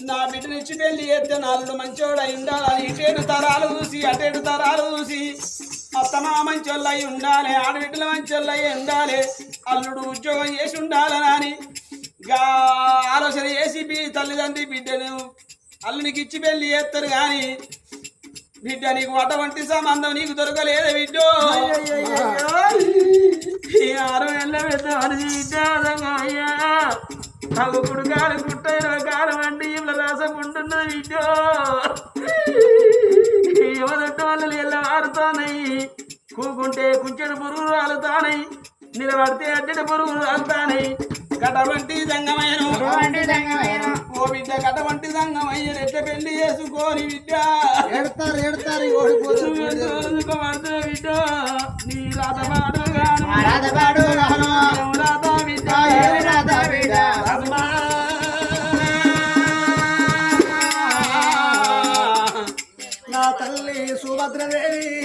నా బిడ్డనిచ్చి పెళ్ళి చేస్తే నాలుగు మంచోడు అయి ఉండాలని ఇటేడు తరాలు చూసి అటేడు తరాలు చూసి అత్తమా మంచోళ్ళు అయి ఉండాలి ఆడబిడ్డల మంచోళ్ళు అయి ఉండాలి అల్లుడు ఉద్యోగం చేసి ఉండాలని గా ఆలోచన చేసి తల్లిదండ్రి బిడ్డను అల్లునికి ఇచ్చి పెళ్ళి చేస్తారు కానీ బిడ్డ నీకు అటువంటి సంబంధం నీకు దొరకలేదు బిడ్డో. ఆరు నెలల పెద్ద మనిషి విద్యాసంగా అయ్యా తగుకుడు కాలు అంటే ఇళ్ళ రాసం ఉంటున్నది విద్యో యువదట్టు వాళ్ళు ఎల్ల మారుతానయి కూకుంటే కుంచెడు పురుగులు రాలుతానయి నిలబడితే అడ్డడి పురుగులు రాలుతానయి కటవంటి సంగమైన ఓ బిడ్డ కటవంటి సంగమయ్య ఎట్ట పెళ్ళి చేసుకోని విద్య ఎడతారు ఎడతారు బిడ్డ? నీ రాతపాడు గాను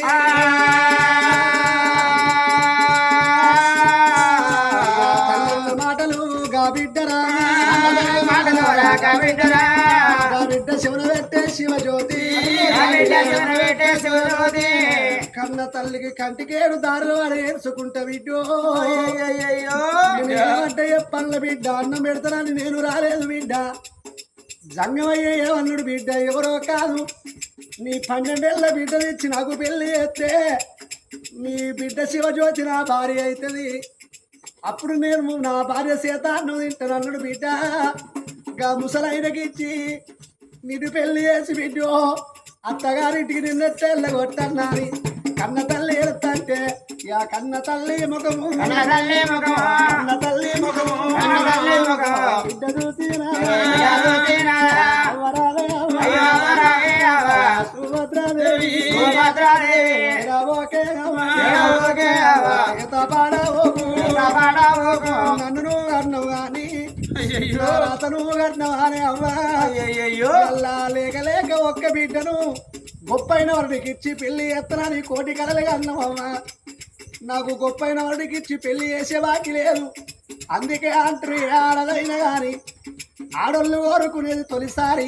సుభద్రదేవి తల్లి మాటలు గా బిడ్డరా. గా బిడ్డ శివన పెట్టే శివజ్యోతి. కన్న తల్లికి కంటికేడు దారులు అడేసుకుంటా బిడ్డో అంటే పళ్ళ బిడ్డ అన్నం పెడతానని నేను రాలేదు బిడ్డ. జంగమయ్యే ఏమన్నాడు బిడ్డ ఎవరో కాదు. నీ పన్నెండేళ్ళ బిడ్డ తెచ్చి నాకు పెళ్ళి చేస్తే నీ బిడ్డ శివజ్యోతి నా భార్య అవుతుంది అప్పుడు నేను నా భార్య సీత నువ్వు తింటాను అన్నాడు బిడ్డ. గా ముసలైనకి ఇచ్చి నిన్ను పెళ్ళి చేసి బిడ్డో అత్తగారింటికి నిన్నెట్టెళ్ళ కొట్టన్నాని. కన్న తల్లి ఎడతంటే యా కన్న తల్లి ముఖము. కన్న తల్లి ముఖము. బిడ్డ చూసినా. సుభద్రాదేవి ఎడవోకే అవ్వ. నన్ను నువ్వు గాని అతను కట్టినవు అని అల్లా లేక లేక ఒక్క బిడ్డను గొప్పైన వారికి ఇచ్చి పెళ్ళి ఎత్తనని కోటి కలలుగా అన్నవమ్మ నాకు గొప్పైన వాడికి ఇచ్చి పెళ్ళి చేసే బాకి లేదు. అందుకే అంటారు ఆడదైన గాని ఆడోళ్ళు కోరుకునేది తొలిసారి.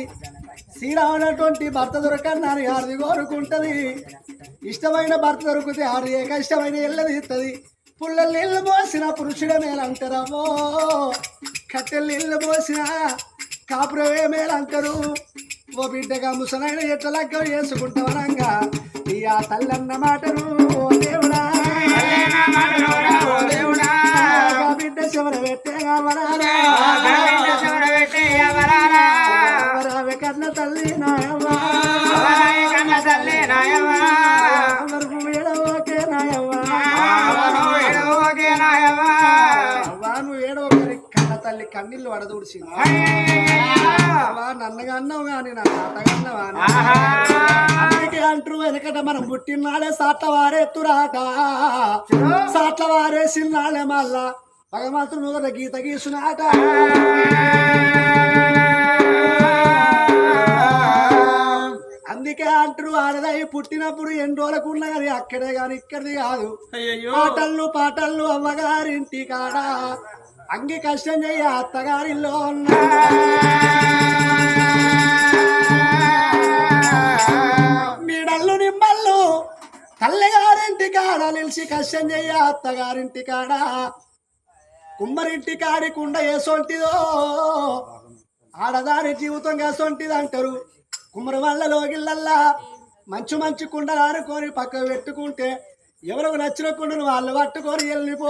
శ్రీరామైనటువంటి భర్త దొరకన్నాని ఆడిది కోరుకుంటది. ఇష్టమైన భర్త దొరికితే ఆడి ఏ కష్టమైన ఎల్లది ఇస్తుంది పుల్లలు నీళ్ళు పోసిన పురుషుడే మేలంటారమ్మో. కట్టెలు నీళ్ళు పోసిన కాపురమే మేలంటారు. ఓ బిడ్డగా ముసలైన ఎట్ల లగ్గ చేసుకుంటావనంగా ఈ ఆ తల్లన్న మాటను ఓ దేవుడా. బిడ్డ చివర పెట్టే కావరారా అవరావే కన్న తల్లి అందరు ఏడవకే అవ్వా నువ్వు ఏడవకరి కన్న తల్లి కన్నీళ్ళు వడదూడిచింది అవ్వా నన్నగా అన్నావు గాని నా తాతగా అన్నావా అని. అందుకే అంటారు వెనకట మనం పుట్టినాడే సాట్ల వారెత్తురాట సాట్ల వారేసినాడే మళ్ళా. భగవంతుడు గీత గీసునాట. అందుకే అంటారు ఆడదై పుట్టినప్పుడు ఎన్ని రోజులకు ఉన్నా కానీ అక్కడే కానీ ఇక్కడిది కాదు. పాటలు పాటలు అమ్మగారింటి కాడ. అంగి కష్టం చెయ్య అత్తగారిలో ఉన్నా. మీడల్లు నిమ్మల్లు తల్లిగారింటి కాడ నిలిచి కష్టం చెయ్య అత్తగారింటి కాడ. కుమ్మరింటి కాడి కుండ ఏసొంటిదో ఆడదాని జీవితం ఏసొంటిది అంటారు కుమ్మరి వాళ్ళలో గిళ్ళల్లా మంచు మంచు కుండలు ఆనుకొని పక్క పెట్టుకుంటే ఎవరికి నచ్చిన కుండను వాళ్ళు పట్టుకొని వెళ్ళిపో.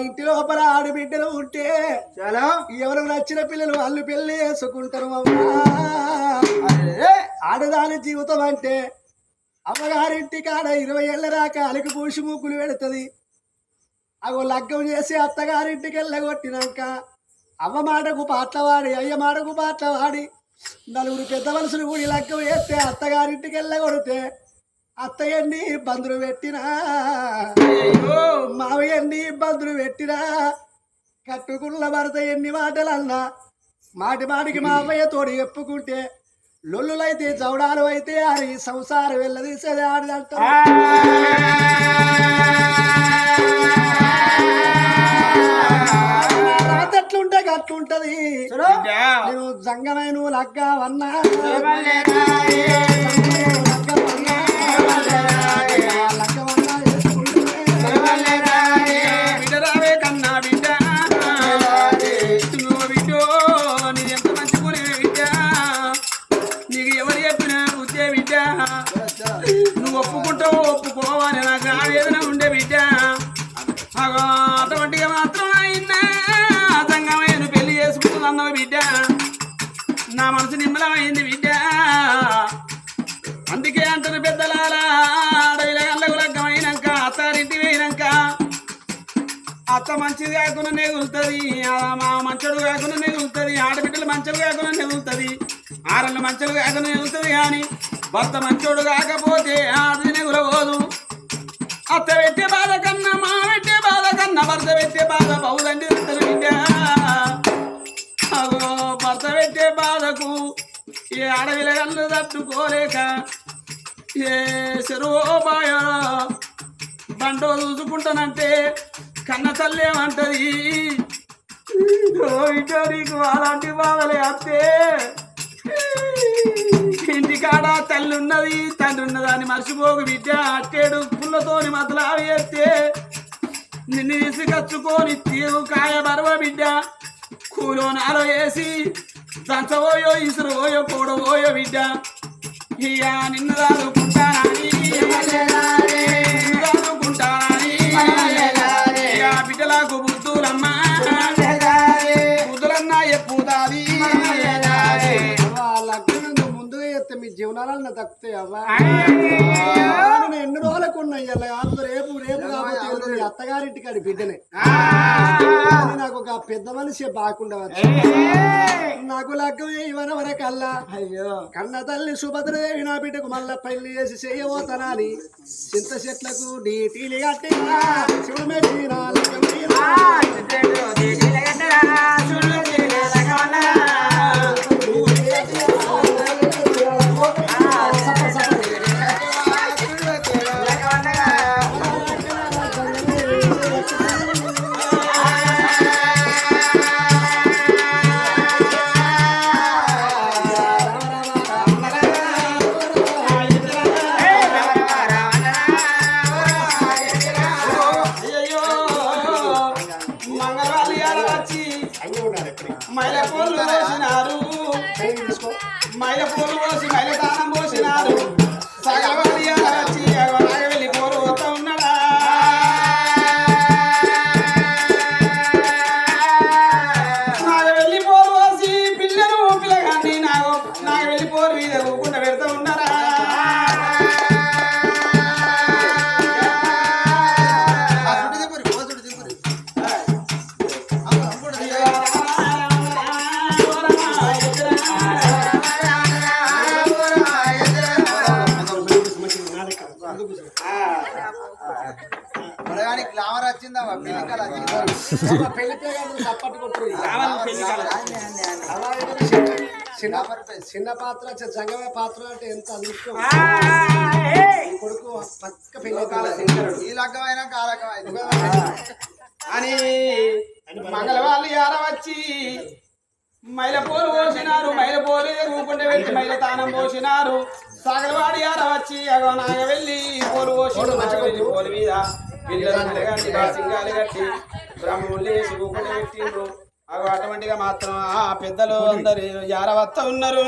ఇంటి లోపల ఆడబిడ్డలు ఉంటే చాలా. ఎవరికి నచ్చిన పిల్లలు వాళ్ళు పెళ్ళి చేసుకుంటారు అమ్మా. ఆడదాని జీవితం అంటే అమ్మగారింటి కాడ ఇరవై ఏళ్ళ దాకా అలికి పూసి ముగ్గులు పెడుతుంది. అగో లగ్గం చేసి అత్తగారింటికి వెళ్ళగొట్టినాక అవ్వ మాటకు పాటలు వాడి అయ్య మాటకు పాటలు వాడి నలుగురు పెద్ద మనుషులు కూడి లగ్గం వేస్తే అత్తగారింటికి వెళ్ళగొడితే అత్తయ్యండి ఇబ్బందులు పెట్టినా. మావయ్యండి ఇబ్బందులు పెట్టినా. కట్టుకున్న భర్త ఎన్ని మాటలు అన్నా మాటి మాటికి మా అవ్వయ్య తోడు చెప్పుకుంటే లొల్లులైతే చౌడాలు అయితే అది సంసారం వెళ్ళదీసేది ఆడదంట నీకు ఎవరు చెప్పిన బుద్ధే బిడ్డ నువ్వు ఒప్పుకుంటావు ఒప్పుకోవని నాకు ఆవేదన ఉండే బిడ్డ మనసు నిమ్మలమైంది విద్య. అందుకే అంటారు పెద్దలారా అడవిల గల్లకు లగ్గమైనాక అత్తారింటి పోయినాక అత్త మంచిది కాకుండా నెగులుతుంది మా మంచడు కాకుండా నెగులుతుంది ఆడబిడ్డలు మంచలు కాకుండా నెగులుతుంది ఆడళ్ళు మంచలు కాకుండా నెగులుతుంది కానీ భర్త మంచోడు కాకపోతే ఆడది నెగులబోదు అత్త పెట్టే బాధ కన్నా మా ఏ అడవిల కళ్ళు తట్టుకోలేక ఏ చెరువో బాయో బండో చూసుకుంటానంటే కన్న తల్లి ఏమంటది? ఓ నీకు అలాంటి బాధలే అత్తే. ఇంటికాడ తల్లి ఉన్నది తండ్రి ఉన్నదాన్ని అని మర్చిపోకు బిడ్డ అట్టేడు పుల్లతోని మతలావి వేస్తే నిన్ను తీసుకొచ్చుకొని తీరు కాయ బరవ బిడ్డ కూలో నాలో వేసి దంచబోయో ఇసురుపోయో కూడబోయో బిడ్డ. ఇక నిన్ను దాదుకుంటానని నిన్ను దాదుకుంటానని జీవనాలను తక్కుతాయి అవ్వా. నేను ఎన్ని రోజులకు ఉన్నాయి రేపు రేపు కాబట్టి అత్తగారింటి కాడి బిడ్డనే నాకు ఒక పెద్ద మనిషి బాకుండా వచ్చి నాకు లగ్గం ఇవన వరకల్లా అయ్యో. కన్న తల్లి సుభద్రదేవి నా బిడ్డకు మళ్ళా పెళ్ళి చేసి చేయబోతానా అని చింత చెట్లకు డీటీలు కట్టి శివుడు మెచ్చిన లగ్గం మైల పూలు పోసి మైల దానం పోసినారు చిన్న- చిన్న చిన్న పాత్ర జంగమే పాత్ర అంటే ఎంత అదృష్టం? కొడుకు పక్క పెళ్ళి ఈ లగ్గమైన కాలకమైంది అని మంగళవాళ్ళు యార వచ్చి మైల పోలు పోసినారు మైల పోలు ఊకుంటే వెళ్ళి మైల తానం పోసినారు. సగలవాడి యార వచ్చి అగో నాగ వెళ్ళి పోలు పోసి పోలు మీద. పిల్లలు కట్టి సింగాలు కట్టి బ్రహ్మములు వేసి ఊకుంటే పెట్టిండ్రు. అవి అటువంటిగా మాత్రం ఆ పెద్దలు అందరు యార వత్త ఉన్నారు.